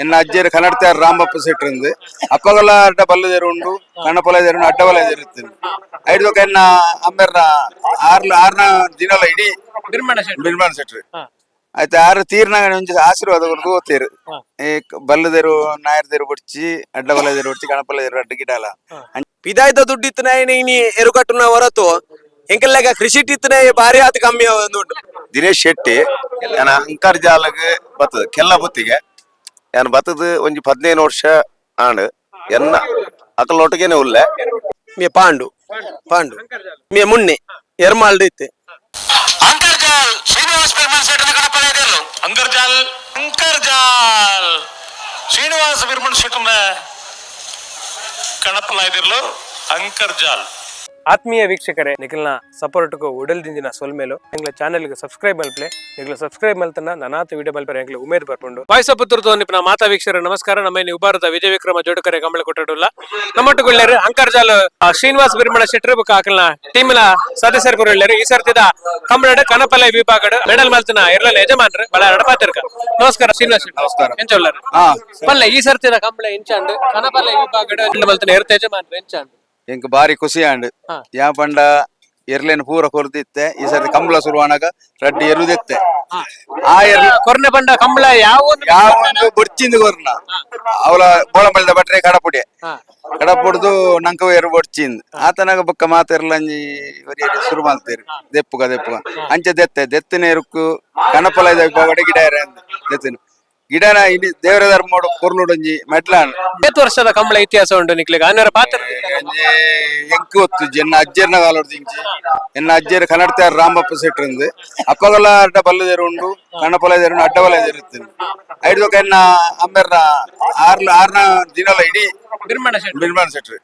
ಎನ್ನ ಅಜ್ಜಿಯರು ಕನ್ನಡತಾರ ರಾಮಪ್ಪ ಸೆಟ್ರಿಂದ. ಅಪ್ಪಗಲ ಅಡ್ಡ ಬಲ್ಲದೇರು ಉಂಡು ಕಣ್ಣಪೊಲದೇರು ಅಡ್ಡ ಬಲ್ಲದೇರು ಇರ್ತೀನಿ ಐದು ಎನ್ನ ಅಂಬೆರ್ನ ಆರ್ಲ ಆರ್ನ ದಿನಲ ಇಡೀ ನಿರ್ಮಾಣ ಹಾ. ಆಯ್ತು ಆರು ತೀರ್ನಾಗ ಒಂಚ ಆಶೀರ್ವಾದ ಕೊಡ್ದು ಓದ್ತೀರು. ಈ ಬಲ್ಲದೇರು ನಾಯರ್ದೇರು ಬಡ್ಚಿ ಅಡ್ಡ ಬಲ್ಲದೇರು ಬಡ್ಚಿ ಕಣಪಲ್ಲದೇರು ಅಡ್ಡ ಗಿಡ ಅಲ್ಲ. ಪಿದಾಯ್ತ ದುಡ್ಡು ಇತ್ತನ ಇನಿ ಎರುಕಟ್ಟುನ ಹೊರತು. ಎಂಕೆಲ್ಲಾಗ ಕೃಷಿ ಇತ್ತನ ಭಾರಿ ಆತ ಕಮ್ಮಿ ದುಡ್ಡು ದಿನೇಶ್ ಶೆಟ್ಟಿ ನಾನು ಅಂತರ್ಜಾಲಗ್ ಬತ್ತದ ಕೆಲ್ಲ ಬತ್ತಿಗೆ. ನಾನು ಬತ್ತದ? ಒಂಜಿ ಹದಿನೈದು ವರ್ಷ ಆಂಡ್ ಎನ್ನ ಅಕಲೊಟ್ಟಿಗೆನೆ ಉಲ್ಲೆ? ಮೇ ಪಾಂಡು. ಪಾಂಡು. ಮೇ ಮುನ್ನೆ. ಎರ್ಮಾಲ್ಡ್ ಇತ್ತೆ. ಅಂತರ್ಜಾಲ್ ಶ್ರೀನಿವಾಸ್ ಬಿರ್ಮನ್ ಶೆಟ್ಟರ್ ಕಡಪಲೆ ಇದಿರ್ಲು ಅಂತರ್ಜಾಲ್ ಅಂತರ್ಜಾಲ್ ಶ್ರೀನಿವಾಸ ಬಿರ್ಮನ್ ಶೆಟ್ಟರ್ನ ಕಣಪಲ ಇದಿರ್ಲು ಅಂಕರ್ಜಾಲ್. ಆತ್ಮೀಯ ವೀಕ್ಷಕರೇ ನಿಖಿಲ್ನ ಸಪೋರ್ಟ್ಗೂ ದಿಂಜಿನ ಸೊಲ್ಮೇಲು ನಿಂಗ್ಲ ಚಾನೆಲ್ಗೆ ಸಬ್ಸ್ಕ್ರೈಬ್ ಮಲ್ಪಲೆ ನಿಗ್ಲ ಸಬ್ಸ್ಕ್ರೈಬ್ ಮಲ್ತನ ನನಾತ ವಿಡಿಯೋ ಮಲ್ಪರೆ ಎಂಗ್ಲ ಉಮೇದ್ ಬರ್ಕೊಂಡು. ವಾಯ್ಸ್ ಪುತ್ರದ್ದು ನಿಪ್ಪ ಮಾತಾ ವೀಕ್ಷಕರ ನಮಸ್ಕಾರ. ನಮ್ಮ ಇನ್ನು ಉಬಾರದ ವಿಜಯ ವಿಕ್ರಮ ಜೋಡಕರೆ ಕಂಬಳ ಕೊಟ್ಟಡುಲ್ಲ ನಮ್ಮಟ್ಟುಗೊಳ್ಳರು ಅಂಕರ್ಜಾಲ ಆ, ಶ್ರೀನಿವಾಸ್ ಬಿರ್ಮಣ ಶೆಟ್ರು ಬುಕ್ಕ ಟೀಮ್ನ ಟೀಮಿನ ಸದಸ್ಯರು ಕೊರಳ್ಳೇರು ಈ ಸರ್ತಿದ ಕಂಬಳಡ ಕನಪಲೆ ವಿಭಾಗಡ್ ಮೆಡಲ್ ಮಲ್ತನ ಇರ್ಲ ಯಜಮಾನ್ರು. ಬಹಳ ಅಡಪಾತಿರ್ಕ ನಮಸ್ಕಾರ ಶ್ರೀನಿವಾಸ್ ನಮಸ್ಕಾರ. ಎಂಚ ಉಳ್ಳಾರು ಹಾ ಪಲ್ಲೆ ಈ ಸರ್ತಿದ ಕಂಬಳ ಎಂಚಾಂಡು ಕನಪಲೆ ವಿಭಾಗಡ್ ಮಲ್ತನ ಇರ್ತ ಯಜಮಾನ್ರು ಎಂಚಾಂಡು ಎಂಕ್ ಬಾರಿ ಖುಷಿ ಆಂಡ್. ಯಾ ಪಂಡ ಎರ್ಲೇನು ಪೂರ ಕೊರ್ದಿತ್ತೆ. ಈ ಸರ್ತಿ ಕಂಬಳ ಶುರುವಾನಾಗ ರಡ್ಡಿ ಎರುದಿತ್ತೆ ಆ ಕೊರ್ನೆ ಬಂಡ ಕಂಬಳ ಯಾವ ಒಂದು ಯಾವ ಒಂದು ಬೊಡ್ಚಿಂದ ಕೊರ್ನ. ಅವಳ ಬೋಳಂಬಳದ ಬಟ್ರೆ ಕಡಪುಡಿ. ಕಡಪುಡ್ದು ನಂಕ ಎರು ಬೊಡ್ಚಿಂದ್ ಆತನಾಗ ಬೊಕ್ಕ ಮಾತೆರ್ಲಂಜಿ ಒರಿಯರಿ ಶುರು ಮಾಡ್ತೀರಿ? ದೆಪ್ಪುಗ ದೆಪ್ಪುಗ. ಅಂಚೆ ದೆತ್ತೆ ದೆತ್ತಿನ ಇರುಕು ಕಣಪಲದ ಇದೆ ಗಿಡ ಎರೆ ದೆತ್ತಿನ. ಗಿಡನ ಇಲ್ಲಿ ದೇವರ ಧರ್ಮೋಡು ಕೊರ್ಲುಡೊಂಜಿ ಮೆಟ್ಲ ಇಪ್ಪತ್ತು ವರ್ಷದ ಕಂಬಳ ಇತಿಹಾಸ ಉಂಟು ನಿಕ್ಲಿಗೆ. ಅನ್ನರ ಪಾತ್ರ ಎಂಕು ಹೊತ್ತು ಎನ್ನ ಅಜ್ಜರ್ನ ಕಾಲೋಡು ದಿಂಚಿ ಎನ್ನ ಅಜ್ಜರ್ ಕನ್ನಡ ರಾಮಪ್ಪ ಸೆಟ್ರಿಂದ. ಅಪ್ಪಗಲ ಅಡ್ಡ ಬಲ್ಲದೇರು ಉಂಡು ಕಣ್ಣಪೊಲದೇರು ಅಡ್ಡ ಬಲ್ಲದೇರು ಇರ್ತೀನಿ. ಐದು ಎನ್ನ ಅಮ್ಮೆರ್ನ ಆರ್ಲ ಆರ್ನ ದಿನಲ ಇಡೀ ನಿರ್ಮಾಣ ನಿರ್ಮಾಣ ಸೆಟ್ರಿ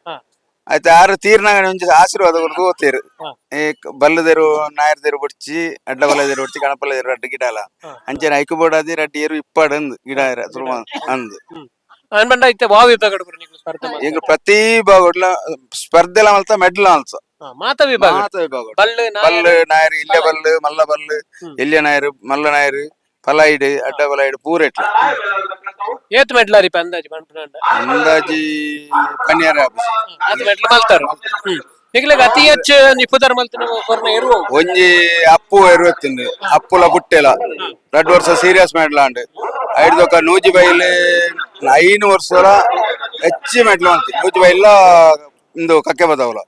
ಹಾ. ಆಯ್ತು ಆರು ತೀರ್ನಾಗ ಒಂಚ ಆಶೀರ್ವಾದ ಕೊಡ್ದು ಓದ್ತೀರು ಹಾ. ಈ ಬಲ್ಲದೇರು ನಾಯರ್ದೇರು ಬಡ್ಚಿ ಅಡ್ಡ ಬಲ್ಲದೇರು ಬಡ್ಚಿ ಕಣಪಲ್ಲದೇರು ಅಡ್ಡ ಗಿಡ ಅಲ್ಲ ಹಾ. ಅಂಚೆನ ಐಕು ಬೋಡಾದಿ ರಡ್ಡಿ ಏರು ಇಪ್ಪಾಡಂದ್ ಗಿಡ ಏರ ಶುರು ಅಂದ್ ಅನ್ ಬಂಡ ಇತ್ತೆ ವಾವ್ ವಿಭಾಗ ನಿಕ್ಲು ಸ್ಪರ್ಧೆ ಮಾಡಿ. ಈಗ ಪ್ರತಿ ವಿಭಾಗ ಸ್ಪರ್ಧೆಲ ಮಲ್ತ ಮೆಡ್ಲ ಅಲ್ಸ ಹಾ, ಮಾತ ವಿಭಾಗ ಮಾತ ವಿಭಾಗ ಬಲ್ಲು ಬಲ್ಲು ನಾಯರು ಇಲ್ಲೇ ಬಲ್ಲು ಮಲ್ಲ ಬಲ್ಲು ಹ್ಮ್. ಇಲ್ಲೇ ನಾಯರು ಮಲ್ಲ ನಾಯರು ಪಲಾಯಿಡ್ ಅಡ್ಡ ಪಲಾಯ್ಡ್ ಪೂರೆಟ್ ಏತ್ ಅಂದಾಜಿ ಮನ್ಪುನಂಡ ಅಂದಾಜಿ ಪನ್ನಿಯರ ಆಪುಜಿ. ಅದು ಮೆಡ್ಲು ಮಲ್ತಾರು. ಅತಿ ಹೆಚ್ಚು ಕೊರ್ನ ಇರುವ. ಒಂಜಿ ಅಪ್ಪು ಇರುವತ್ತುಂಡು ಅಪ್ಪುಲ ಬುಟ್ಟೆಲ. ಎರಡು ವರ್ಷ ಸೀರಿಯಸ್ ಮಾಡ್ಲಾಂಡ್ ಐದು ದೊಕ್ಕ ನೂಜಿ ಬೈಲ್ ಐನು ವರ್ಷ ಹೆಚ್ಚಿ ಮೆಟ್ಲು ಅಂತಿ ನೂಜಿ ಬೈಲ ಇಂದು ಕಕ್ಕೆ ಬದವಲ.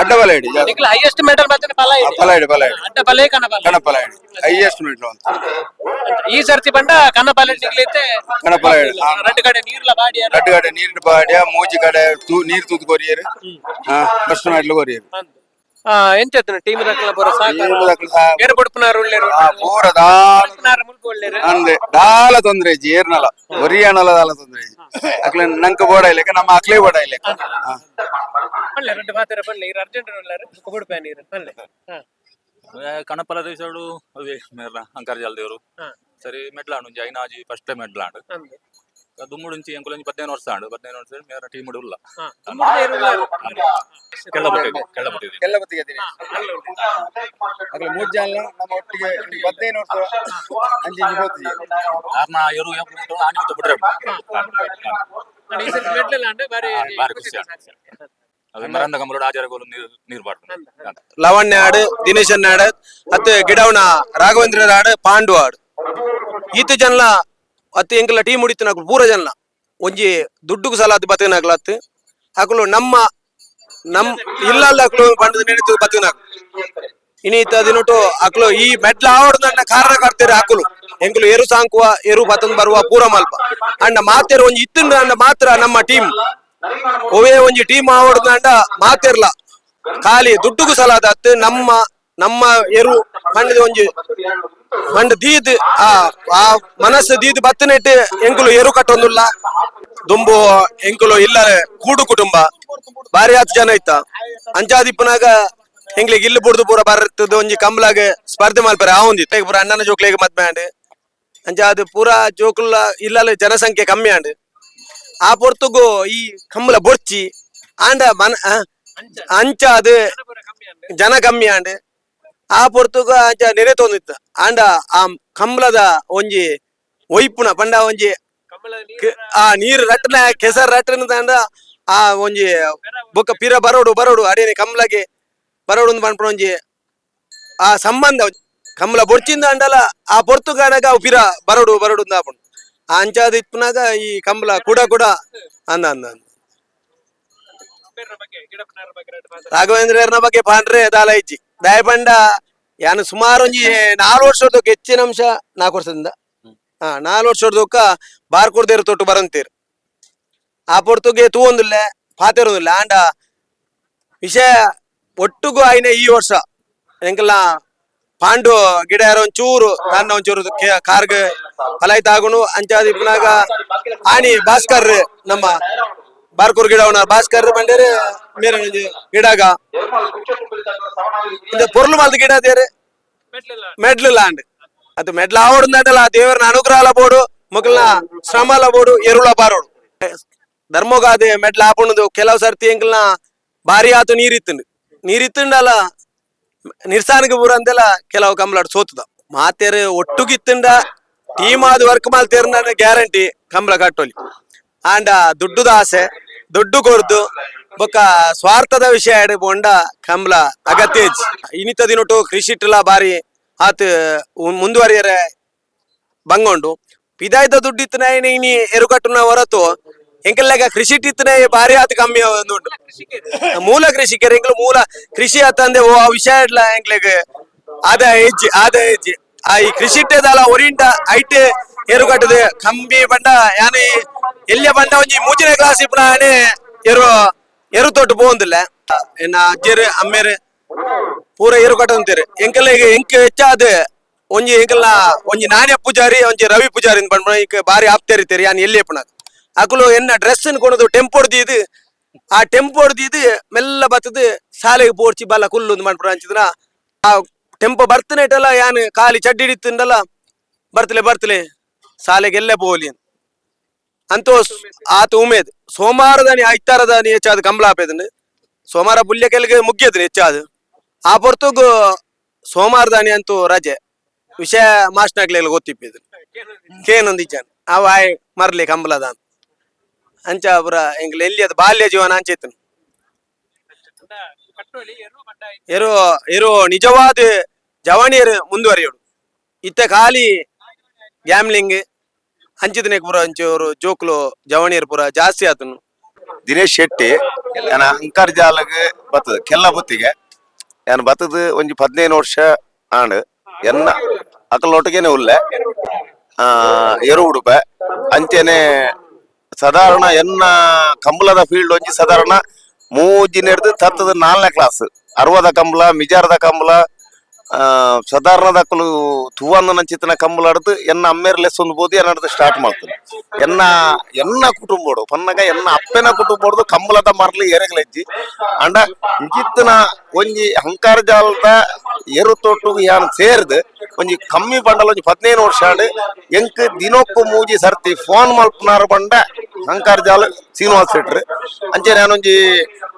ಅಡ್ಡಬಲೈಡಿ ಹೈಯೆಸ್ಟ್ ಮೆಡಲ್ ಬರ್ತಾನೆ ಪಲಾಯಿಡಿ ಪಲಾಯಿಡಿ ಪಲಾಯಿಡಿ ಅಡ್ಡಬಲೈ ಕನಪಲಾಯಿಡಿ ಕನಪಲಾಯಿಡಿ ಹೈಯೆಸ್ಟ್ ಮೆಡಲ್ ಅಂತ ಈ ಸರ್ತಿ ಬಂಡ ಕನಪಲಾಯಿಡಿ ನಿಗ್ಲೈತೆ ಕನಪಲಾಯಿಡಿ ರೆಡ್ ಕಡೆ ನೀರ್ಲ ಬಾಡಿಯ ರೆಡ್ ಕಡೆ ನೀರಿನ ಬಾಡಿಯ ಮೂಜಿ ಕಡೆ ನೀರ್ ತೂತು ಕೊರಿಯರು ಫಸ್ಟ್ ಮೆಡಲ್ ಕೊರಿಯರು ಎಂತ ಟೀಮ್ ದಾಖಲ ಬರೋ ಸಾಕು ಏರ್ ಬಡ್ಪುನಾರು ಒಳ್ಳೆರು ಪೂರ ದಾಲ ಅಂದೆ ದಾಲ ತೊಂದ್ರೆ ಜಿ ಏರ್ನಲ ಒರಿಯಾನಲ ದಾಲ ತೊಂದ್ರೆ ಜಿ ಅಕ್ಲೆ ನಂಕ ಬೋಡ ಇಲ್ಲಕ ನಮ್ಮ ಅಕ್ಲೆ ಬೋಡ ಇಲ್ಲಕ ಹಾ. ಪಲ್ಲೆ రెండు ಮಾತಾರ ಪಲ್ಲೆ ಇರು ಅರ್ಜೆಂಟ್ ಉಳ್ಳಾರು ಕೊಬುಡ್ಪೆ ನೀರು ಪಲ್ಲೆ ಹಾ. ಕಣಪಲ ದೇಶಡು ಅವೇ ಮೇರ್ಲ ಅಂಕರ್ಜಾಲ್ ದೇವರು ಹಾ. ಸರಿ ಮೆಡ್ಲಾಂಡು ಒಂಜಿ ದುಮ್ಮುಡುಂಚಿ ಎಂಕುಲೊಂಜಿ ಪದ್ನೈದು ವರ್ಷ ಆಂಡು. ವರ್ಷ ಮೇರ ಟೀಮ್ ಉಲ್ಲ ಹಾ ತುಂಬಾ ನೀರು ಉಳ್ಳಾರು. ಕೆಳ ಬಟ್ಟಿದೆ ಕೆಳ ಬಟ್ಟಿದೆ ಎಲ್ಲ ಬತ್ತಿಗೆ ಅದಿನಿ ಅಕ್ಲೆ ಮೂರ್ ಜನ ನಮ್ಮ ಒಟ್ಟಿಗೆ ಹದಿನೈದು ವರ್ಷ ಅಂಜಿ ಆನಿ ಮುತ್ತ ಮರಂದ ಆಚಾರಗೋಲು ಲವಣ್ಯ ಆಡು ದಿನೇಶ್ ಅನ್ನ ಆಡು ಅತ್ತೆ ಗಿಡವನ ರಾಘವೇಂದ್ರ ಆಡು ಪಾಂಡು ಆಡು. ಈತ ಜನಲ ಅತ್ತೆ ಎಂಕಲ ಟೀಮ್ ಉಡಿತು ಪೂರ ಜನ. ಒಂಜಿ ದುಡ್ಡುಗು ಸಲ ಅದು ಬತ್ತನಾಗ್ಲತ್ತು ಹಾಕಲು ನಮ್ಮ, ನಮ್ ಇಲ್ಲಲ್ಲ ಅಕ್ಲು ಪಂಡದ ನೆನೆತು ಬತ್ತನಾಕ್ ಇನೀತ ದಿನಟು ಅಕ್ಲು ಈ ಮೆಡ್ಲ ಆವಡದ ನನ್ನ ಕಾರಣ ಕರ್ತೀರಿ ಹಾಕಲು. ಎಂಕಲು ಎರು ಸಾಂಕುವ, ಎರು ಬತ್ತನ್ ಬರುವ ಪೂರ ಮಲ್ಪ. ಅಣ್ಣ ಮಾತೇರು ಒಂಜಿ ಇತ್ತಿಂದ ಅಣ್ಣ ಮಾತ್ರ ನಮ್ಮ ಟೀಮ್. ಒವೇ ಒಂಜಿ ಟೀಮ್ ಆವಡದ ಅಂಡ ಮಾತೆರ್ಲ. ಖಾಲಿ ದುಡ್ಡುಗು ಸಲ ಅತ್ತು, ನಮ್ಮ ನಮ್ಮ ಎರು ಪಂಡದ ಒಂಜಿ ಪಂಡ ದೀದ್, ಆ ಮನಸ್ಸು ದೀದ್ ಬತ್ತನೆಟ್ಟು ಎಂಕುಲು ಎರು ಕಟ್ಟೊಂದುಲ್ಲ. ದುಂಬು ಎಂಕುಲು ಇಲ್ಲ ಕೂಡು ಕುಟುಂಬ. ಬಾರಿ ಹತ್ತು ಜನ ಇತ್ತ. ಅಂಚಾದಿಪ್ಪನಾಗ ಎಂಗ್ಲಿಗೆ ಇಲ್ಲಿ ಬುಡ್ದು ಪೂರ ಬರ್ತದ ಒಂಜಿ ಕಂಬ್ಲಾಗ ಸ್ಪರ್ಧೆ ಮಾಡ್ಬಾರ ಆ ಒಂದಿತ್ತ ಪೂರ ಅಣ್ಣನ ಜೋಕ್ಲಿಗೆ ಮದ್ಮೆ ಆಂಡ್. ಅಂಜಾದ ಪೂರ ಜೋಕುಲ್ಲ ಇಲ್ಲ ಜನಸಂಖ್ಯೆ ಕಮ್ಮಿ ಆಂಡ್. ಆ ಪೊರ್ತುಗು ಈ ಕಂಬಲ ಬೊರ್ಚಿ, ಆಂಡ ಮನ ಅಂಚಾದ ಜನ ಕಮ್ಮಿ ಆಂಡ್. ಆ ಪೊರ್ತುಗ ಅಂಚ ನೆರೆ ತೋಂದಿತ್ತು ಆಂಡ ಆ ಕಂಬಳದ ಒಂಜಿ ಒಯ್ಪುನ ಪಂಡ ಒಂಜಿ ಆ ನೀರು ರಟ್ಟನ ಕೆಸರ್ ರಟ್ಟನ ದಾಂಡ ಆ ಒಂಜಿ ಬೊಕ್ಕ ಪಿರ ಬರೋಡು ಬರೋಡು ಅಡೇನೆ ಕಂಬಳಗೆ ಬರೋಡು ಪಂಡ ಒಂಜಿ ಆ ಸಂಬಂಧ ಕಂಬಳ ಬೊಡ್ಚಿಂದ ಅಂಡಲ ಆ ಪೊರ್ತು ಕಾಣಾಗ ಅವು ಪಿರ ಬರೋಡು ಬರೋಡು ಆಪುಂಡು ಆ ಅಂಚಾದ ಇಪ್ಪನಾಗ ಈ ಕಂಬಳ ಕೂಡ ಕೂಡ ಅಂದ ಅಂದ ಅಂದ. ರಾಘವೇಂದ್ರ ಬಗ್ಗೆ ಪಾಂಡ್ರೆ ದಾಲ ಇಜ್ಜಿ. ದಯಪಂಡ ಯಾನು ಸುಮಾರು ಒಂಜಿ ನಾಲ್ ವರ್ಷದ ಹೆಚ್ಚಿನ ಅಂಶ ನಾಲ್ಕು ವರ್ಷದಿಂದ. ಹಾ ನಾಲ್ಕು ವರ್ಷದಕ್ಕ ಬಾರ್ಕುರ್ದೇರು ತೊಟ್ಟು ಬರಂತೀರ್. ಆ ಪೊರ್ತುಗೆ ತೂವೊಂದುಲ್ಲ ಇರೋದಿಲ್ಲ ಆಂಡ ವಿಷಯ ಒಟ್ಟುಗೂ ಆಯ್ನ ಈ ವರ್ಷ. ಎಂಕಲ್ಲ ಪಾಂಡು ಗಿಡ ಯಾರೋ ಒಂಚೂರು ನನ್ನ ಒಂಚೂರು ಕಾರ್ಗ ಕಾರ್ಗ್ ಫಲಾಯ್ತ ಆಗುನು ಅಂಚಾದ ಇಪ್ಪನಾಗ ಆಣಿ ಭಾಸ್ಕರ್ ನಮ್ಮ ಬಾರ್ಕೂರ್ ಗಿಡ ಉಣ್ಣ ಭಾಸ್ಕರ್ ಬಂಡೇರಿ ಮೇರೆ ಗಿಡಾಗ. ಇದು ಮಲ್ದ ಗಿಡ ದೇರೆ ಮೆಡ್ಲು ಲಾಂಡ್ ಅದು ಮೆಡ್ಲ ಆವಡಲ್ಲ ದೇವರನ ಅನುಗ್ರಹ ಬೋಡು ಮಕ್ಕಳನ್ನ ಶ್ರಮ ಬೋಡು ಎರುಳ ಬಾರೋಡು. ಧರ್ಮಗಾದೆ ಮೆಡ್ಲ ಹಾಕೊಂಡು ಕೆಲವು ಸರ್ತಿ ಎಂಕಲ್ನ ಭಾರಿ ಆತು ನೀರಿತ್ತಂಡು. ನೀರಿತ್ತಂಡಲ್ಲ ನಿರ್ಸಾನಿಗೆ ಬೂರ ಅಂದೆಲ್ಲ ಕೆಲವು ಕಂಬಲಾಡ್ ಸೋತದ. ಮಾತೇರೆ ಒಟ್ಟುಗಿತ್ತಂಡ ಟೀಮ್ ಆದ ವರ್ಕ್ ಮಾಡ್ತೇರ ಗ್ಯಾರಂಟಿ ಕಂಬಳ ಕಟ್ಟೋಲಿ. ಆಂಡ ದುಡ್ಡುದ ಆಸೆ. ದುಡ್ಡು ಕೊರ್ದು ಬೊಕ್ಕ ಸ್ವಾರ್ಥದ ವಿಷಯ ಎಡೆ ಬೊಂಡ ಅಗತ್ಯಜ್. ಇನಿತ ದಿನೊಟ್ಟು ಕೃಷಿ ಇಟ್ಟಲ ಬಾರಿ ಆತ ಮುಂದುವರಿಯರೆ ಬಂಗೊಂಡು. ಪಿದಾಯ್ದ ದುಡ್ಡು ಇತ್ತನ ಇನಿ ಎರುಕಟ್ಟುನ ಹೊರತು ಎಂಕಲ್ಲಾಗ ಕೃಷಿ ಇಟ್ಟಿತ್ತನೆ ಬಾರಿ ಆತ ಕಮ್ಮಿ ದುಡ್ಡು ಮೂಲ ಕೃಷಿಕರು ಎಂಕ್ಲು ಮೂಲ ಕೃಷಿ ಆತಂದೆ ಓ ಆ ವಿಷಯ ಇಡ್ಲ ಎಂಕ್ಲೆಗ್ ಆದಾಯ ಹೆಜ್ಜೆ ಆದಾಯ ಹೆಜ್ಜೆ ಆ ಈ ಕೃಷಿ ಇಟ್ಟದಲ್ಲ ಒರಿಂಟ ಐಟೆ ಏರುಕಟ್ಟದೆ ಕಂಬಿ ಬಂಡ, ಯಾನು ಎಲ್ಲಿಯ ಬಂದ ಒಂಜಿ ಕ್ಲಾಸ್ ಇಪ್ಪನ ಆನೆ ಎರು ಎರು ತೊಟ್ಟು ಪೋಂದಿಲ್ಲ ಎನ್ನ ಅಜ್ಜರು ಅಮ್ಮೇರು ಪೂರ ಏರು ಕಟ್ಟಂತೀರಿ ಈಗ ಎಂಕ ಹೆಚ್ಚಾದ ಒಂಜಿ ಎಂಕಲ್ಲ ಒಂಜಿ ನಾಣ್ಯ ಪೂಜಾರಿ, ಒಂಜಿ ರವಿ ಪೂಜಾರಿ ಬಂದ್ಬಿಡ ಈಗ ಬಾರಿ ಆಪ್ತೇರಿತೀರಿ ಯಾನ್ ಎಲ್ಲಿ ಪುನಃ ಅಕಲು ಎನ್ನ ಡ್ರೆಸ್ ಕೊಡೋದು ಟೆಂಪೋ ಹೊಡ್ದಿದ್ದು ಆ ಟೆಂಪೋ ಹೊಡ್ದಿದ್ದು ಮೆಲ್ಲ ಬತ್ತದು ಶಾಲೆಗೆ ಪೋಡ್ಚಿ ಬಲ್ಲ ಕುಲ್ಲು ಮಾಡ್ಬಿಡ ಅಂಚಿದ್ರ ಆ ಟೆಂಪೋ ಬರ್ತನೆ ಇಟ್ಟಲ್ಲ ಯಾನ್ ಖಾಲಿ ಚಡ್ಡಿ ಹಿಡಿತಲ್ಲ ಬರ್ತಲೆ ಬರ್ತಲೆ, ಶಾಲೆಗೆಲ್ಲೇ ಪೋಲಿ ಅಂತ. ಅಂತೂ ಆತ ಉಮೇದ್. ಸೋಮವಾರದಾನಿ ಐತಾರದಾನಿ ಹೆಚ್ಚಾದ ಕಂಬಳ ಆಪೇದನ್ ಸೋಮವಾರ ಬುಲ್ಯ ಕೆಲ್ಗೆ ಮುಗ್ಯದ್ರಿ ಹೆಚ್ಚಾದ ಆ ಹೊರ್ತುಗು ಸೋಮವಾರದಾನಿ ಅಂತೂ ರಜೆ. ವಿಷಯ ಮಾಸ್ಟ್ನಾಗ್ಲೆಲ್ಲ ಗೊತ್ತಿಪ್ಪಿದ್ರು ಕೇನೊಂದು ಇಜ್ಜಾನ್. ಅವ ಆಯ್ ಮರ್ಲಿ ಕಂಬಳದ ಅಂತ. ಅಂಚ ಪುರ ಎಂಗ್ಲ ಎಲ್ಲಿ ಬಾಲ್ಯ ಜೀವನ ಅಂಚೆತ್ತನು ಎರು ಎರು ನಿಜವಾದ ಜವಾನಿಯರು ಮುಂದುವರಿಯೋಡು ಇತ್ತ ಖಾಲಿ ಗ್ಯಾಮ್ಲಿಂಗ್ ಹಂಚಿದನೆ ಪುರ ಅಂಚೂರು ಜೋಕ್ಲು ಜವಣಿಯರು ಪುರ ಜಾಸ್ತಿ ಆತನು. ದಿನೇಶ್ ಶೆಟ್ಟಿ, ಏನ ಅಂತರ್ಜಾಲಗ್ ಬತ್ತದ, ಕೆಲ್ಲ ಬುತ್ತಿಗೆ. ನಾನು ಬತ್ತದ, ಒಂಜಿ ಹದಿನೈದು ವರ್ಷ ಆಂಡ್ ಎನ್ನ ಅಕಲೊಟ್ಟಿಗೆನೆ ಉಲ್ಲೆ. ಆ, ಎರು ಉಡುಪೆ. ಅಂಚೆನೆ ಸಾಧಾರಣ ಎನ್ನ ಕಂಬಲದ ಫೀಲ್ಡ್ ಒಂಜಿ ಸಾಧಾರಣ ಮೂಜಿ ಹಿಡಿದು ತತ್ತದ ನಾಲ್ನೇ ಕ್ಲಾಸ್ ಅರವದ ಕಂಬಳ ಮಿಜಾರದ ಕಂಬಳ ಆ ಸಾಧಾರಣದಕ್ಕಲು ತುವನ್ನ ನಂಚಿತನ ಕಂಬಳ ಆಡ್ದು ಎನ್ನ ಅಮ್ಮೇರ್ ಲೆಸ್ ಒಂದು ಬೋದಿ ಏನಾಡ್ದು ಸ್ಟಾರ್ಟ್ ಮಾಡ್ತೀನಿ ಎನ್ನ ಎನ್ನ ಕುಟುಂಬೋಡು ಪನ್ನಗ ಎನ್ನ ಅಪ್ಪೆನ ಕುಟುಂಬೋಡು ಕಂಬಲದ ಮರಲಿ ಎರೆಗ್ಲೆಜ್ಜಿ ಅಂಡ ಇಂಚಿತ್ತಿನ ಒಂಜಿ ಹಂಕಾರ ಜಾಲದ ಏರು ತೋಟು ಯಾನ್ ಸೇರ್ದು, ಒಂಜಿ ಕಮ್ಮಿ ಬಂಡಲ ಒಂಜಿ ಪದಿನೈದು ವರ್ಷ ಆಂಡ್, ಎಂಕ್ ದಿನಕ್ಕೂ ಮೂಜಿ ಸರ್ತಿ ಫೋನ್ ಮಲ್ಪನಾರು ಬಂಡ ಹಂಕಾರ ಜಾಲ ಶ್ರೀನಿವಾಸ್ ಶೆಟ್ರು. ಅಂಚೆ ನಾನೊಂಜಿ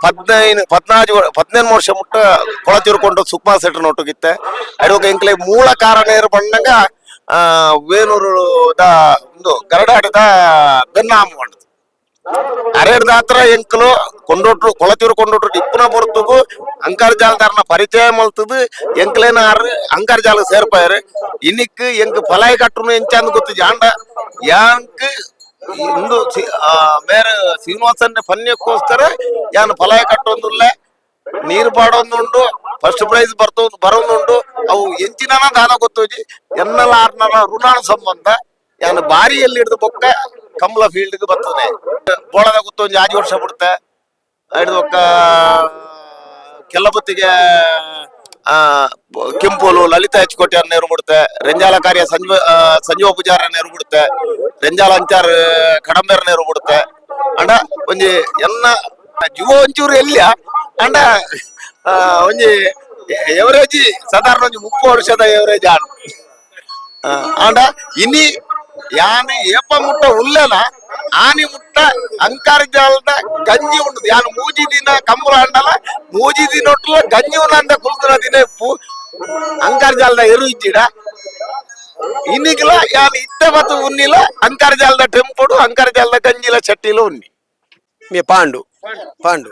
ಹದಿನಾರು ಹದಿನೈದು ವರ್ಷ ಮುಟ್ಟ ಕೊಳ ತಿರ್ಕೊಂಡು ಸುಕ್ಮಾ ಶೆಟ್ರ್ ನೊಟ್ಟುಗಿತ್ತೆ ಅಡುಗೆ ಎಂಕ್ಲೆ ಮೂಲ ಕಾರಣ ಏರು ಬಂಡಂಗ ಆ, ವೇನೂರು ಒಂದು ಗರಡಾಟದ ಬೆನ್ನಾಮ ಬಂಡದು ಅರೆಡ್ ದಾತ್ರ ಎಂಕಲು ಕೊಂಡೋಟ್ರು ಕೊಳತಿರು ಕೊಂಡೋಟ್ರು ಇಪ್ಪನ ಬರ್ತದು ಅಂಕರ್ಜಾಲದಾರನ ಪರಿಚಯ ಮಲ್ತದು, ಎಂಕ್ಲೇನ ಅಂಕರ್ಜಾಲ ಸೇರ್ಪಾಯರು ಇನ್ನಿಕ್ ಎಂಕ್ ಫಲಾಯಿ ಕಟ್ಟುನು ಎಂಚಂದ್ ಗೊತ್ತು ಜಾಂಡ ಯಾಂಕ್ ಇಂದು ಮೇರೆ ಶ್ರೀನಿವಾಸನ್ ಪನ್ಯಕ್ಕೋಸ್ಕರ ಏನು ಫಲ ಕಟ್ಟೊಂದಿಲ್ಲ, ನೀರು ಪಾಡೊಂದುಂಡು ಫಸ್ಟ್ ಪ್ರೈಸ್ ಬರ್ತೋ ಬರೋದುಂಡು, ಅವು ಎಂಚಿನ ದಾನ ಗೊತ್ತೋಜಿ ಎನ್ನಲ ಆರ್ನಲ ಋಣಾಣ ಸಂಬಂಧ ಏನು ಬಾರಿಯಲ್ಲಿ ಹಿಡಿದು ಬೊಕ್ಕ ಕಮಲ ಫೀಲ್ಡ್ ಬರ್ತದೆ. ಬೋಳದ ಗೊತ್ತೊಂದು ಆಜಿ ವರ್ಷ ಬಿಡುತ್ತೆ. ಹಿಡಿದು ಬೊಕ್ಕ ಕೆಲಬತ್ತಿಗೆ ಕೆಂಪೋಲು ಲಲಿತಾ ಹೆಚ್ಕೋಟೆ ನೇರು ಬಿಡುತ್ತೆ. ರೆಂಜಾಲ ಕಾರ್ಯ ಸಂಜೀವ ಸಂಜೀವ ಪೂಜಾರ ನೇರು ಬಿಡುತ್ತೆ. ರೆಂಜಾಲ ಅಂಚಾರ್, ಕಡಂಬೇರ ನೇರು ಬಿಡುತ್ತೆ. ಅಂಡ, ಒಂಜಿ ಎಲ್ಲ, ಜೀವ ಒಂಚೂರು ಎಲ್ಲ ಅಂಡ ಒಂಜಿ ಎವರೇಜ್, ಸಾಧಾರಣ ಒಂಜಿ ಮುಪ್ಪು ವರ್ಷದ ಎವರೇಜ್ ಆಡ್ ಆಂಡ ಇನಿ, ಯಾನ, ಏಪ ಮುಟ್ಟ ಉಲ್ಲನ ಆನಿ ಮುಟ್ಟ ಅಂಕರ್ಜಾಲದ ಗಂಜಿ ಉಂಡು ಯಾನ್ ಮೂಜಿ ದಿನ ಕಂಬಳ ಅಂಡಲ ಮೂಜಿ ದಿನ ಒಟ್ಟಲ ಗಂಜಿ ಉಂಡ ಕುಲ್ತುನ ದಿನ ಪೂ ಅಂಕರ್ಜಾಲದ ಎರು ಇಜ್ಜಿಡ ಇನ್ನಿಗಿಲ ಯಾನ್ ಇತ್ತೆ ಬತ್ತು ಉನ್ನಿಲ ಅಂಕರ್ಜಾಲದ ಟೆಂಪುಡು ಅಂಕರ್ಜಾಲದ ಗಂಜಿಲ ಚಟ್ಟಿಲ ಉನ್ನಿ మీ పాండు పాండు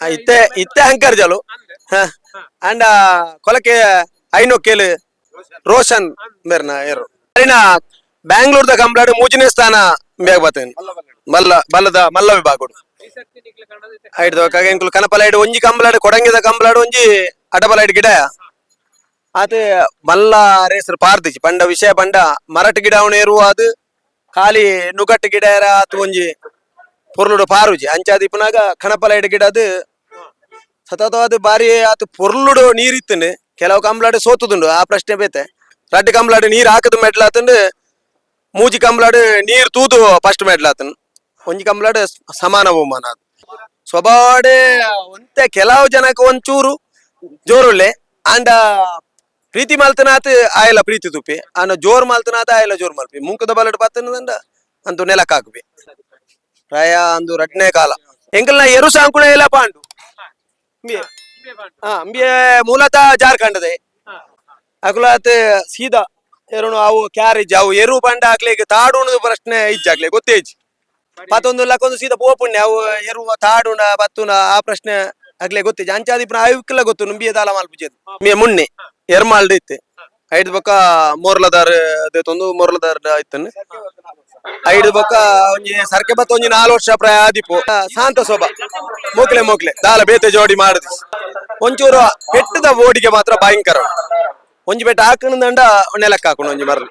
ఆ, ఇత్తే ఇత్తే అంకర్జాలు అండ్ కొలకే ಐನೊಕ್ಕೇಲು ರೋಷನ್ ಮೇರ್ನ ಏರು ಸರಿನಾ ಬ್ಯಾಂಗ್ಳೂರ್ದ ಕಂಪ್ಲಾಡು ಮೂಜನೇ ಸ್ಥಾನ ಬೇಗ ಬರ್ತೇನೆ ಮಲ್ಲ ಬಲ್ಲದ ಮಲ್ಲ ವಿಭಾಗಡು ಐದು ಎಂಕುಲು ಕನಪಲೈಡ್ ಒಂಜಿ ಕಂಬಲಾಡ್, ಕೊಡಂಗಿದ ಕಂಬಲಾಡ್ ಒಂಜಿ ಅಡಬಲೈಡ್ ಗಿಡ. ಅದು ಮಲ್ಲ ರೇಸರ್ ಪಾರ್ದಿಜಿ ಪಂಡ ವಿಷಯ, ಪಂಡ ಮರಟ್ ಗಿಡ ಅವನು ಏರುವ ಅದು, ಖಾಲಿ ನುಗಟ್ ಗಿಡ ಅದು ಒಂಜಿ ಪೊರ್ಲುಡು ಪಾರುಜಿ. ಅಂಚಾದ ಇಪ್ಪನಾಗ ಕಣಪಲಾಯ್ಡ್ ಗಿಡ ಅದು. ಸತತವಾದ ಬಾರಿ ಆತು ಪೊರ್ಲುಡು ನೀರಿತ್ತಂಡು ಕೆಲವು ಕಂಬಲಾಡ್ ಸೋತುದುಂಡು, ಆ ಪ್ರಶ್ನೆ ಬೇತೆ. ರಡ್ಡು ಕಂಬ್ಲಾಡು ನೀರ್ ಹಾಕದ ಮೆಡ್ಲಾತಂಡು ಮೂಜಿ ಕಂಬ್ಲಾಡು ನೀರ್ ತೂದು ಫಸ್ಟ್ ಮೆಡ್ಲಾತನ್ ಒಂಜಿ ಕಂಬ್ಲಾಡು ಸಮಾನ ಬಹುಮಾನ ಅದು. ಸ್ವಭಾವಡೆ ಒಂತೆ ಕೆಲವು ಜನಕ್ಕೆ ಒಂಚೂರು ಜೋರುಳ್ಳೆ. ಅಂಡ ಪ್ರೀತಿ ಮಲ್ತನಾತ್ ಆಯಲ ಪ್ರೀತಿ ತುಪ್ಪಿ. ಆನ ಜೋರ್ ಮಲ್ತನಾತ್ ಆಯಲ ಜೋರ್ ಮಲ್ಪಿ. ಮುಂಕದ ಬಲಡ್ ಬತ್ತನದಂಡ ಅಂತು ನೆಲಕ್ಕೆ ಹಾಕ್ಬಿ ಪ್ರಾಯ ಅಂದು ರಡ್ನೇ ಕಾಲ. ಎಂಕಲ್ನ ಎರು ಸಾಂಕುಣ ಇಲ್ಲ ಪಾಂಡು. ಹಾ ಅಂಬಿಯೆ ಮೂಲತಃ ಜಾರ್ಖಂಡದೆ. ಅಕುಲಾತ್ ಸೀದಾ ಎರಡು ಅವು, ಕ್ಯಾರೇಜ್ ಅವು, ಎರು ಬಂಡ ಹಾಕ್ಲಿಕ್ಕೆ ತಾಡುಣದ ಪ್ರಶ್ನೆ ಇಜ್ಜಾಕ್ಲೆ ಗೊತ್ತೇಜ್ ಮತ್ತೊಂದು ಲಕ್ಕೊಂದು ಸೀದಾ ಪೋಪುಣ್ಯ ಅವು ಎರುವ ತಾಡುಣ ಬತ್ತುನ ಆ ಪ್ರಶ್ನೆ ಆಗ್ಲೇ ಗೊತ್ತಿ ಅಂಚಾದಿಪ್ನ ಆಯುಕ್ಕಲ್ಲ ಗೊತ್ತು ನುಂಬಿಯ ದಾಲ ಪೂಜೆ ಮೇ ಮುನ್ನೆ ಎರ್ಮಾಲ್ಡ್ ಇತ್ತೆ. ಐದು ಬೊಕ್ಕ ಮೊರ್ಲದಾರ್ ಅದೊಂದು ಮೊರ್ಲದಾರ್ ಇತ್ತನ್ನು ಐದು ಬೊಕ್ಕ ಒಂಜಿ ಸರ್ಕೆ ಬತ್ತ ಒಂಜಿ ನಾಲ್ ವರ್ಷ ಪ್ರಾಯ ಆದಿಪು. ಶಾಂತ ಸೊಬ ಮೋಕ್ಲೆ ಮೋಕ್ಲೆ ದಾಲ ಬೇತೆ ಜೋಡಿ ಮಾಡಿದ ಒಂಚೂರು ಪೆಟ್ಟದ ಓಡಿಗೆ ಮಾತ್ರ ಭಯಂಕರ ಒಂಜಿ ಬೆಟ್ಟ ಹಾಕಣದಂಡ ನೆಲಕ್ಕೆ ಹಾಕೊಂಡು ಒಂಜಿ ಮರಲು.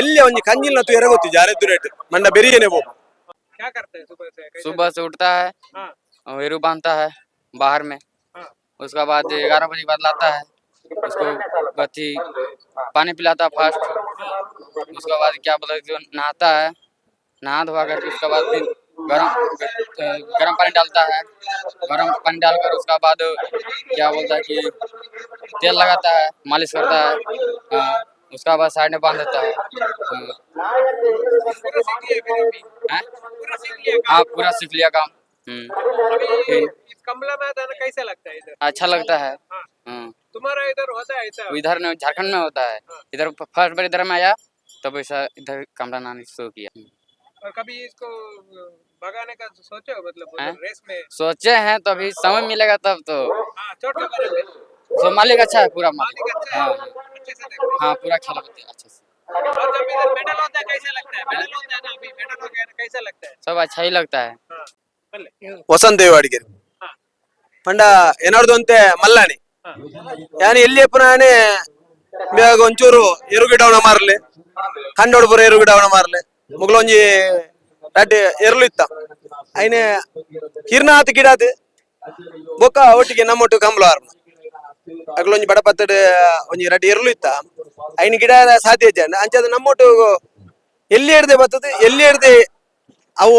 ಎಲ್ಲಿ ಒಂಜಿ ಕಂಜಿಲ್ನ ತು ಎರಗೊತ್ತಿ ಜಾರೆದ್ದು ರೇಟ್ ಮಂಡ ಬೆರಿಯೇನೆ ಹೋಗು सुबह से? सुबह से उठता है और वेरू बांधता है बाहर में। उसके बाद ग्यारह बजे के बाद लाता है। उसको अथी पानी पिलाता है फास्ट उसके बाद क्या बोला जो नहाता है नहा धोवा करके उसके बाद फिर गरम गरम पानी डालता है। गरम पानी डालकर उसका बाद क्या बोलता है कि तेल लगाता है मालिश करता है। हाँ, उसका बाद साइड में बाँध देता है। हाँ। हाँ पूरा सीख लिया काम। हम्म। कमला मैदान कैसा लगता है इधर? अच्छा लगता है। हाँ। तुम्हारा इधर होता है इधर झारखंड में होता है। इधर फ़र्स्ट बार इधर में आया तब ऐसा इधर कमरा नानी शुरू किया। और कभी इसको भगाने का सोचे हो मतलब रेस में? सोचे हैं तो अभी समय मिलेगा तब तो। हाँ चोट लगा रहे थे। तो मालिक अच्छा है पूरा मालिक मालिक अच्छा हाँ है अच्छे से देखो हाँ पूरा खेला होते हैं अच्छे से और जब इधर मेडल होता है कैसा लगता है मेडल होता है ना अभी मेडल हो गया ना कैसा लगता है सब अच्छा ही लगता है हाँ बल्ले ವಸಂತ ದೇವಾಡಿಗೆ ಹಾ. ಪಂಡ ಎನರ್ದು ಅಂತೆ ಮಲ್ಲಾಣಿ ಯಾನಿ ಎಲ್ಲಿ ನಾನೇ ಬೇಗ ಒಂಚೂರು ಎರುಗಿಡವಣ ಮಾರ್ಲೆ ಹಂಡೋಡು ಬರ ಎರುಗಿಡವಣ ಮಾರ್ಲೆ ಮುಗ್ಲೊಂಜಿ ರಡ್ಡ್ ಎರ್ಲು ಇತ್ತ ಐನೆ ಕಿರ್ನಾತ್ ಗಿಡಾದ್ ಬೊಕ್ಕ ಒಟ್ಟಿಗೆ ನಮ್ಮೊಟ್ಟು ಕಂಬಳ ಆರ್ಮ ಅಗ್ಲೊಂಜಿ ಬಡಪತ್ತಡ್, ಒಂಜಿ ರಡ್ಡ್ ಎರ್ಲು ಇತ್ತ? ಐನ್ ಗಿಡ ಸಾಧ್ಯ ಅಂಚದ ನಮ್ಮೊಟ್ಟು ಎಲ್ಲಿ ಹಿಡ್ದೆ ಬರ್ತದೆ? ಎಲ್ಲಿ ಹಿಡ್ದೆ ಅವು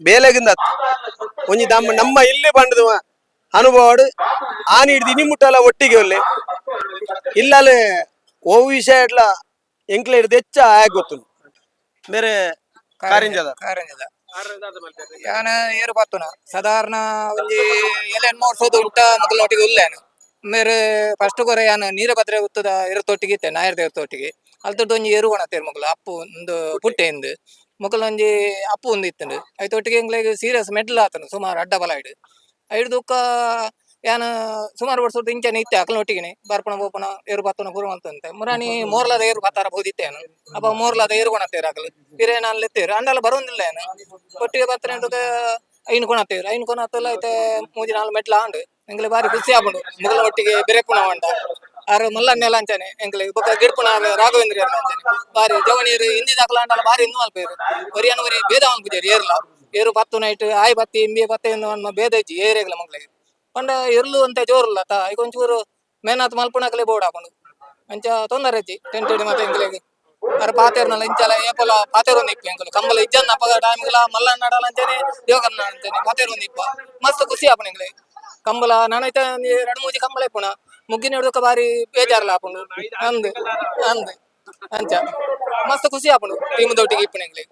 ಬೇಲೆಗಿಂದ ಒಂಜಿ ನಮ್ಮ ನಮ್ಮ ಇಲ್ಲಿ ಬಂಡದ ಅನುಭವ ಆನಿ ಹಿಡ್ದು ಇನಿ ಮುಟ್ಟಲ್ಲ ಒಟ್ಟಿಗೆ ಒಲ್ಲೆ. ಇಲ್ಲಲೆ ಓ ವಿಷಯ ಇಟ್ಲ ಎಂಕ್ಲೆ ಹಿಡ್ದು ಹೆಚ್ಚ ಆಗ ಗೊತ್ತು ಬೇರೆ ಕಾರಂಜದ. ಕಾರಂಜದ. ಯಾನ ഏറെ പത്തുന സാധാരണ ಎಲೆನ್ ಮೋಡ್ಸೋದು ಉಂಟ ಮೊದಲೊಟ್ಟಿಗೆ ಉಲ್ಲೇನು. ಮೇರೆ ಫಸ್ಟ್ ಕೊರೆ ಯಾನ ನೀರ ಬದ್ರೆ ಉತ್ತದ ಇರತೊಟ್ಟಿಗೆ ಇತ್ತೆ ನಾಯರ್ದ ಇರತೊಟ್ಟಿಗೆ ದೊಡ್ಡ ಒಂಜಿ ಏರು ಒಣತೇರು ಮಕ್ಕಳು ಅಪ್ಪು ಒಂದು ಪುಟ್ಟೆ. ಇಂದು. ಮಕ್ಕಳು ಒಂಜಿ ಅಪ್ಪು ಒಂದು ಇತ್ತಂಡು. ಐತೊಟ್ಟಿಗೆ ಎಂಗ್ಲೆಗ್ ಸೀರಿಯಸ್ ಮೆಡ್ಲ್ ಆತನು ಸುಮಾರು ಅಡ್ಡ ಬಲ ಇಡು ಐದು ಯಾನ ಸುಮಾರು ವರ್ಷದ ಇಂಚನೆ ಇತ್ತೆ ಅಕ್ಲೊಟ್ಟಿಗೆ ಬರ್ಪಣ ಬೋಪಣ ಏರು ಬತ್ತನ ಗುರು ಅಂತಂತೆ. ಮುರಾನಿ ಮೋರ್ಲಾದ ಏರು ಬತ್ತಾರ ಬೋದಿತ್ತೇನು ಅಪ್ಪ ಮೋರ್ಲಾದ ಏರು ಕೊಣತ್ತೇರು ಆಗಲು ಬಿರೇನ ಅಲ್ಲಿತ್ತೇರು ಅಂಡಲ್ಲ ಬರೋದಿಲ್ಲ ಏನು? ಒಟ್ಟಿಗೆ ಬತ್ತನೆ ಐನು ಕೊಣತ್ತೇರು ಐನು ಕೊಣತ್ತಲ್ಲ ಐತೆ ಮೂಜಿ ನಾಲ್ಕು ಮೆಟ್ಲ ಆಂಡು ಎಂಗ್ಲೆ ಬಾರಿ ಖುಷಿ ಆಗ್ಬಿಡು. ಮೊದಲ ಒಟ್ಟಿಗೆ ಬೆರೆಪುಣ ಅಂಡ ಆರು ಮಲ್ಲನ್ನೆಲ್ಲ ಅಂಚಾನೆ ಎಂಗ್ಲೆ ಬೊಕ್ಕ ಗಿಡ್ಪುಣ ರಾಘವೇಂದ್ರ ಅಂಚನೆ. ಬಾರಿ ಜವನೀರು ಹಿಂದಿ ದಾಖಲ ಅಂಡಲ್ಲ ಬಾರಿ ಇನ್ನೂ ಅಲ್ಪೇರು ಒರಿಯನ್ ಒರಿ ಭೇದ ಅನ್ಪುಜೇರು ಏರ್ಲ. ಏರು ಬತ್ತು ನೈಟ್, ಆಯ್ ಬತ್ತಿ ಇಂಬಿ ಬತ್ತೆ ಭೇದ ಇಜ್ಜಿ ಏರೇಗ್ಲ ಮಗ್ಳಿಗೆ ಪಂಡ ಎರ್ಲು ಅಂತ ಜೋರಲ್ಲ ತಾ ಈಗ ಒಂಚೂರು ಮೇನಾತ್ ಮಲ್ಪುಣಕಲೆ ಬೋರ್ಡ್ ಹಾಕೊಂಡು. ಅಂಚ ತೊಂದರೆ ಐತಿ ಟೆಂಟ್ ಹಿಡಿ ಮತ್ತೆ ಎಂಗ್ಲೆಗೆ ಅರ ಪಾತೇರ್ನಲ್ಲ ಇಂಚಲ ಏಪಲ ಪಾತೇರ್ ಒಂದು ಇಪ್ಪ ಕಂಬಲ ಇಜ್ಜನ್ನ ಅಪ್ಪಗ ಟೈಮ್ಗಳ ಮಲ್ಲ ಆಡಲ್ಲ ಅಂತೇನೆ ಯೋಗನ್ನ ಅಂಚೇನೆ ಪಾತೇರ್ ಇಪ್ಪ. ಮಸ್ತ್ ಖುಷಿ ಆಪಣ ಎಂಗ್ಲೆ ಕಂಬಲ, ನಾನೈತೆ ಎರಡು ಮೂಜಿ ಕಂಬಳ ಇಪ್ಪಣ. ಮುಗ್ಗಿನ ಬಾರಿ ಬೇಜಾರಲ್ಲ ಆಪುಂಡು ಅಂದ್ ಅಂದ್ ಅಂಚ. ಮಸ್ತ್ ಖುಷಿ ಆಪಣ ಟೀಮ್ ದೊಟ್ಟಿಗೆ ಇಪ್ಪಣ ಎಂಗ್ಲೆ